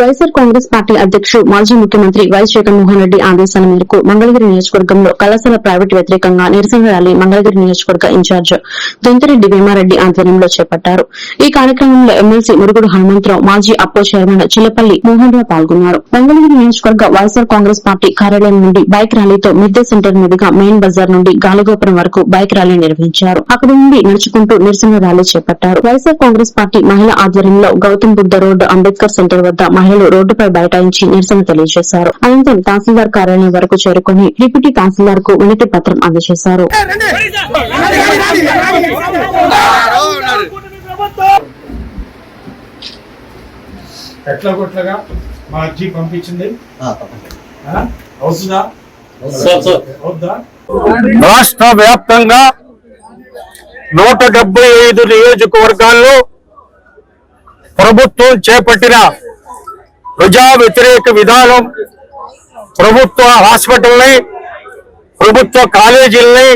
YSR Congress party అధ్యక్షుడు మాజీ ముఖ్యమంత్రి వైఎస్ జగన్మోహన్ రెడ్డి ఆదేశాల మేరకు మంగళగిరి నియోజకవర్గంలో కళాశాల ప్రైవేటు వ్యతిరేకంగా నిరసన ర్యాలీ మంగళగిరి నియోజకవర్గ ఇన్ఛార్జ్ దొంతిరెడ్డి భీమారెడ్డి ఆధ్వర్యంలో చేపట్టారు. ఈ కార్యక్రమంలో ఎమ్మెల్సీ మురుగుడు హనుమంతరావు మాజీ అప్పో చైర్మన్ చిల్లపల్లి మోహన్ రావు పాల్గొన్నారు. మంగళగిరి నియోజకవర్గ వైఎస్ఆర్ కాంగ్రెస్ పార్టీ కార్యాలయం నుండి బైక్ ర్యాలీతో మిద్దె సెంటర్ మీదుగా మెయిన్ బజార్ నుండి గాలిగోపురం వరకు బైక్ ర్యాలీ నిర్వహించారు. అక్కడి నుండి నడుచుకుంటూ నిరసన ర్యాలీ చేపట్టారు. వైఎస్ఆర్ కాంగ్రెస్ పార్టీ మహిళా ఆధ్వర్యంలో గౌతమ్ బుద్ధ రోడ్డు అంబేద్కర్ సెంటర్ వద్ద మహిళలు రోడ్డుపై బైఠాయించి నిరసన తెలియజేశారు. అనంతరం తహసీల్దార్ కార్యాలయం వరకు చేరుకుని డిప్యూటీ తహసీల్దార్కు వినతి పత్రం అందజేశారు. ఎట్లా కొట్లగా? మా పంపించింది? అవుతుందా? రాష్ట్ర వ్యాప్తంగా నూట డెబ్బై ఐదు నియోజకవర్గాల్లో ప్రభుత్వం చేపట్టిన ప్రజా వ్యతిరేక విధానం ప్రభుత్వ హాస్పిటల్ని ప్రభుత్వ కాలేజీల్ని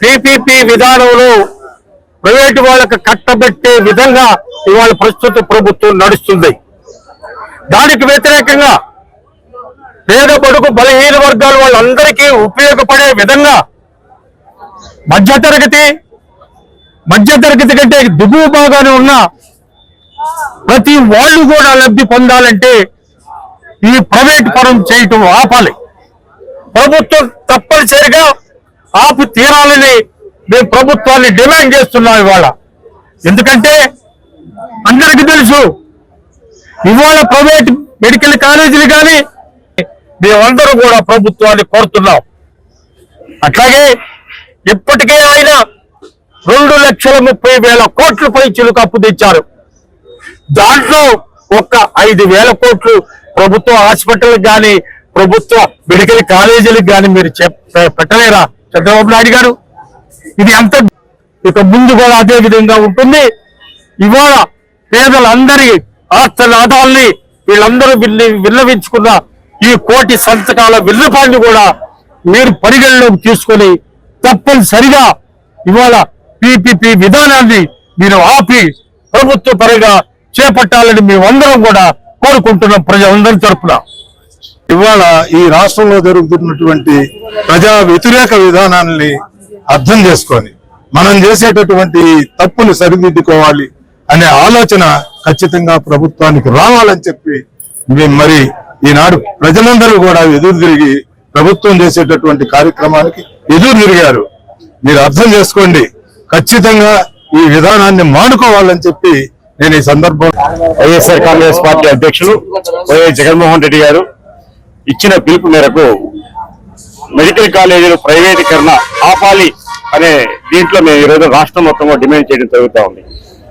పిపిపి విధానంలో ప్రైవేటు వాళ్ళకు కట్టబెట్టే విధంగా ఇవాళ ప్రస్తుత ప్రభుత్వం నడుస్తుంది. దానికి వ్యతిరేకంగా పేద బడుగు బలహీన వర్గాలు వాళ్ళందరికీ ఉపయోగపడే విధంగా మధ్యతరగతి మధ్యతరగతి కంటే దిగువ బాగానే ఉన్న ప్రతి వాళ్ళు కూడా లబ్ధి పొందాలంటే ఈ ప్రైవేట్ పరం చేయటం ఆపాలి. ప్రభుత్వం తప్పనిసరిగా ఆపు తీరాలని మేము ప్రభుత్వాన్ని డిమాండ్ చేస్తున్నాం ఇవాళ. ఎందుకంటే అందరికీ తెలుసు ఇవాళ ప్రైవేట్ మెడికల్ కాలేజీలు కానీ మేమందరూ కూడా ప్రభుత్వాన్ని కోరుతున్నాం. అట్లాగే ఇప్పటికే ఆయన రెండు లక్షల ముప్పై వేల కోట్ల పైచీలకు అప్పు తెచ్చారు. దాంట్లో ఒక్క ఐదు వేల కోట్లు ప్రభుత్వ హాస్పిటల్కి కానీ ప్రభుత్వ మెడికల్ కాలేజీలకు కానీ మీరు చెప్- పెట్టలేరా? చంద్రబాబు నాయుడు గారు? ఇది ఎంత ఇక ముందు కూడా అదే విధంగా ఉంటుంది. ఇవాళ పేదలందరి ఆస్తనాదాల్ని వీళ్ళందరూ విల్లి విన్నవించుకున్న ఈ కోటి సంతకాల విన్నపాన్ని కూడా మీరు పరిగణలోకి తీసుకొని తప్పనిసరిగా ఇవాళ పిపిపి విధానాన్ని మీరు ఆపి ప్రభుత్వ పరంగా చేపట్టాలని మేమందరం కూడా కోరుకుంటున్నాం ప్రజలందరి తరఫున ఇవాళ ఈ రాష్ట్రంలో జరుగుతున్నటువంటి ప్రజా వ్యతిరేక విధానాన్ని అర్థం చేసుకొని మనం చేసేటటువంటి తప్పులు సరిదిద్దుకోవాలి అనే ఆలోచన ఖచ్చితంగా ప్రభుత్వానికి రావాలని చెప్పి మేము మరి ఈనాడు ప్రజలందరూ కూడా ఎదురు తిరిగి ప్రభుత్వం చేసేటటువంటి కార్యక్రమానికి ఎదురు తిరిగారు. మీరు అర్థం చేసుకోండి ఖచ్చితంగా ఈ విధానాన్ని మానుకోవాలని చెప్పి నేను ఈ సందర్భం వైఎస్ఆర్ కాంగ్రెస్ పార్టీ అధ్యక్షులు వైఎస్ జగన్మోహన్ రెడ్డి గారు ఇచ్చిన పిలుపు మేరకు మెడికల్ కాలేజీలు ప్రైవేటీకరణ ఆపాలి అనే దీంట్లో మేము ఈరోజు రాష్ట్రం మొత్తంలో డిమాండ్ చేయడం జరుగుతూ ఉంది.